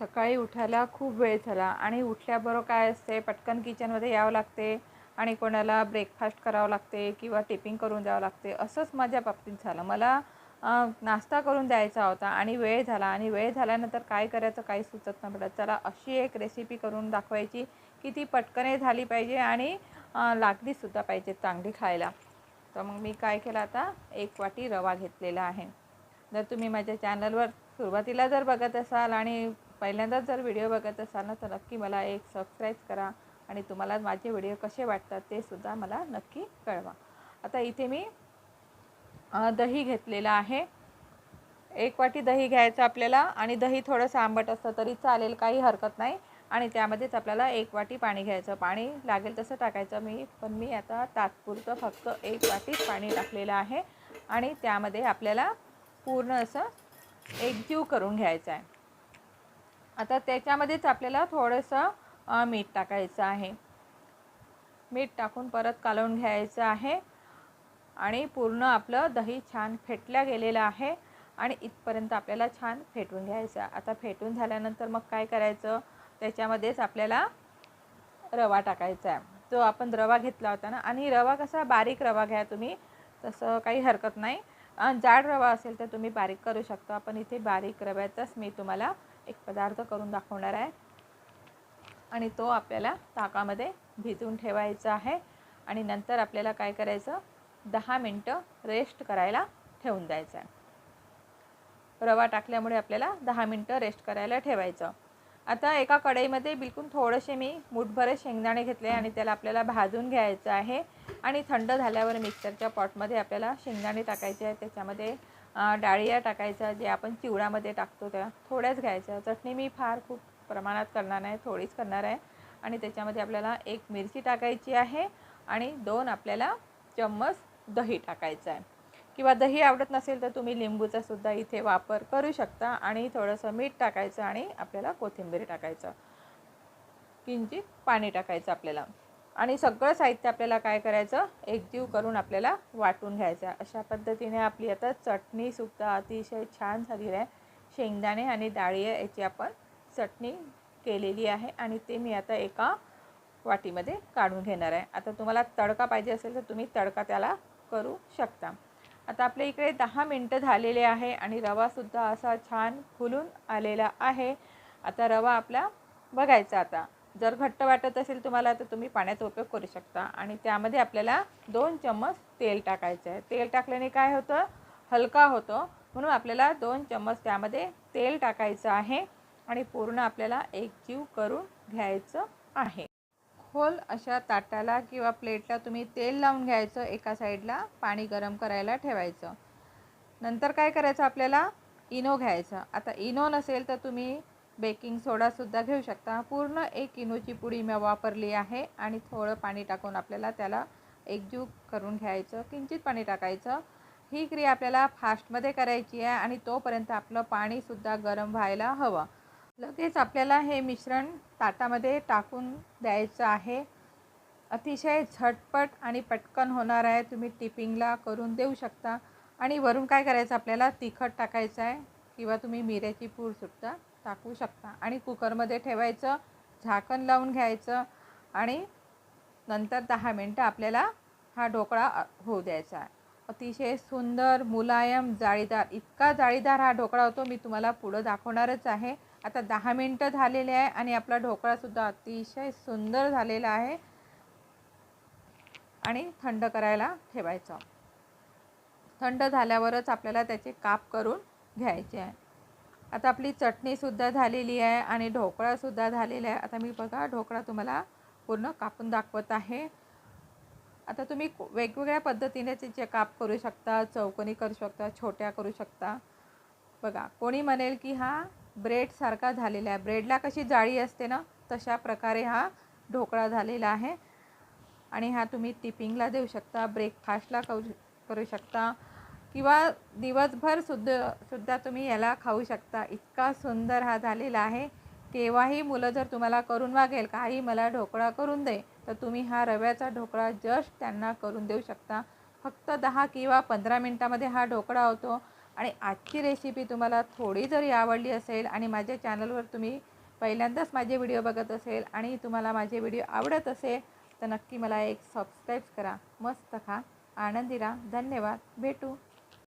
सकाळी उठायला खूप वेळ झाला. आणि उठल्याबरोबर काय असते पटकन किचनमध्ये यावं लागते आणि कोणाला ब्रेकफास्ट करावं लागते किंवा टिपिंग करून द्यावं लागते असंच माझ्या बाबतीत झालं. मला नाश्ता करून द्यायचा होता आणि वेळ झाला. आणि वेळ झाल्यानंतर काय करायचं काही सुचत नाही पडत चला अशी एक रेसिपी करून दाखवायची की ती पटकने झाली पाहिजे आणि लागलीसुद्धा पाहिजे चांगली खायला. तर मग मी काय केलं आता एक वाटी रवा घेतलेला आहे. जर तुम्ही माझ्या चॅनलवर सुरुवातीला जर बघत असाल आणि पहिल्यांदाच जर व्हिडिओ बघत असाल ना तर नक्की मला एक सबस्क्राईब करा आणि तुम्हाला माझे व्हिडिओ कसे वाटतात ते सुद्धा मला नक्की कळवा. आता इथे मी दही घेतलेलं आहे. एक वाटी दही घ्यायचं आपल्याला आणि दही थोडंसं आंबट असतं तरी चालेल काही हरकत नाही. आणि त्यामध्येच आपल्याला एक वाटी पाणी घ्यायचं. पाणी लागेल तसं टाकायचं मी पण मी आता तात्पुरतं फक्त एक वाटीच पाणी टाकलेलं आहे. आणि त्यामध्ये आपल्याला पूर्ण असं एकजीव करून घ्यायचं आहे. आता त्याच्यामध्येच आपल्याला थोडंसं मीठ टाकायचं आहे. मीठ टाकून परत कालवून घ्यायचं आहे. आणि पूर्ण आपलं दही छान फेटल्या गेलेलं आहे. आणि इथपर्यंत आपल्याला छान फेटून घ्यायचं आहे. आता फेटून झाल्यानंतर मग काय करायचं? त्याच्यामध्येच आपल्याला रवा टाकायचा आहे. जो आपण रवा घेतला होता ना. आणि रवा कसा बारीक रवा घ्या तुम्ही. तसं काही हरकत नाही. जाड रवा असेल तर तुम्ही बारीक करू शकता. पण इथे बारीक रव्याचाच मी तुम्हाला एक पदार्थ करून दाखवणार आहे. आणि तो आपल्याला ताकामध्ये भिजवून ठेवायचा आहे. आणि नंतर आपल्याला काय करायचं? दहा मिनटं रेस्ट करायला ठेवून द्यायचं आहे. रवा टाकल्यामुळे आपल्याला दहा मिनटं रेस्ट करायला ठेवायचं. आता एका कढईमध्ये बिलकुल थोडेसे मी मुठभर शेंगदाणे घेतले आणि त्याला आपल्याला भाजून घ्यायचं आहे. आणि थंड झाल्यावर मिक्सरच्या पॉटमध्ये आपल्याला शेंगदाणे टाकायचे आहे त्याच्यामध्ये डाळिया टाकायचा जे आपण चिवडामध्ये टाकतो त्या. थोड्याच घ्यायच्या. चटणी मी फार खूप प्रमाणात करणार नाही थोडीच करणार आहे. आणि त्याच्यामध्ये आपल्याला एक मिरची टाकायची आहे आणि दोन आपल्याला चम्मच दही टाकायचं आहे. किंवा दही आवडत नसेल तर तुम्ही लिंबूचा सुद्धा इथे वापर करू शकता आणि थोडंसं मीठ टाकायचं आणि आपल्याला कोथिंबीर टाकायचं. किंचित पाणी टाकायचं आपल्याला. आणि सगळं साहित्य आपल्याला काय करायचं? एकजीव करून आपल्याला वाटून घ्यायचं. आहे अशा पद्धतीने आपली आता चटणीसुद्धा अतिशय छान झालेली आहे. शेंगदाणे आणि डाळी याची आपण चटणी केलेली आहे आणि ते मी आता एका वाटीमध्ये काढून घेणार आहे. आता तुम्हाला तडका पाहिजे असेल तर तुम्ही तडका त्याला करू शकता. आता आपल्या इकडे दहा मिनटं झालेले आहे आणि रवासुद्धा असा छान फुलून आलेला आहे. आता रवा आपला बघायचा आता. जर घट्ट वाटत असेल तुम्हाला तर तुम्ही पाण्याचा उपयोग करू शकता. आणि त्यामध्ये आपल्याला दोन चम्मच तेल टाकायचं आहे. तेल टाकल्याने काय होतं? हलका होतो. म्हणून आपल्याला दोन चम्मच त्यामध्ये तेल टाकायचं आहे आणि पूर्ण आपल्याला एकजीव करून घ्यायचं आहे. खोल अशा ताटाला किंवा प्लेटला तुम्ही तेल लावून घ्यायचं एका साईडला पाणी गरम करायला ठेवायचं. नंतर काय करायचं आपल्याला? इनो घ्यायचं. आता इनो नसेल तर तुम्ही बेकिंग सोडासुद्धा घेऊ शकता. पूर्ण एक इनोची पुडी मी वापरली आहे आणि थोडं पाणी टाकून आपल्याला त्याला एकजीव करून घ्यायचं किंचित पाणी टाकायचं. ही क्रिया आपल्याला फास्टमध्ये करायची आहे आणि तोपर्यंत आपलं पाणीसुद्धा गरम व्हायला हवं. लगेच आपल्याला हे मिश्रण ताटामध्ये टाकून द्यायचं आहे. अतिशय झटपट आणि पटकन होणार आहे. तुम्ही टिपिंगला करून देऊ शकता. आणि वरून काय करायचं? आपल्याला तिखट टाकायचं आहे किंवा तुम्ही मिऱ्याची पूडसुद्धा टाकू शकता. आणि कुकरमध्ये ठेवायचं झाकण लावून घ्यायचं आणि नंतर दहा मिनटं आपल्याला हा ढोकळा होऊ द्यायचा आहे. अतिशय सुंदर मुलायम जाळीदार इतका जाळीदार हा ढोकळा होतो मी तुम्हाला पुढं दाखवणारच आहे. आता दहा मिनटं झालेले आहे आणि आपला ढोकळासुद्धा अतिशय सुंदर झालेला आहे. आणि थंड करायला ठेवायचं. थंड झाल्यावरच आपल्याला त्याचे काप करून घ्यायचे आहे. आता आपली चटणीसुद्धा झालेली आहे आणि ढोकळासुद्धा झालेला आहे. आता मी बघा ढोकळा तुम्हाला पूर्ण कापून दाखवत आहे. आता तुम्ही वेगवेगळ्या पद्धतीने त्याचे काप करू शकता चौकोनी करू शकता छोट्या करू शकता. बघा कोणी म्हणेल की हा ब्रेडसारखा झालेला आहे. ब्रेडला कशी जाळी असते ना तशा प्रकारे हा ढोकळा झालेला आहे. आणि हा तुम्ही टिपिंगला देऊ शकता ब्रेकफास्टला करू करू शकता. किंवा दिवसभर सुद्धा सुद्धा तुम्ही याला खाऊ शकता. इतका सुंदर हा झालेला आहे. केव्हाही मुलं जर तुम्हाला करून मागेल काही मला ढोकळा करून दे तर तुम्ही हा रव्याचा ढोकळा जस्ट त्यांना करून देऊ शकता. फक्त दहा किंवा पंधरा मिनटामध्ये हा ढोकळा होतो. आणि आजची रेसिपी तुम्हाला थोडी जरी आवडली असेल आणि माझ्या चॅनलवर तुम्ही पहिल्यांदाच माझे व्हिडिओ बघत असेल आणि तुम्हाला माझे व्हिडिओ आवडत असेल तर नक्की मला एक सबस्क्राईब करा. मस्त खा. आनंदी राहा धन्यवाद. भेटू.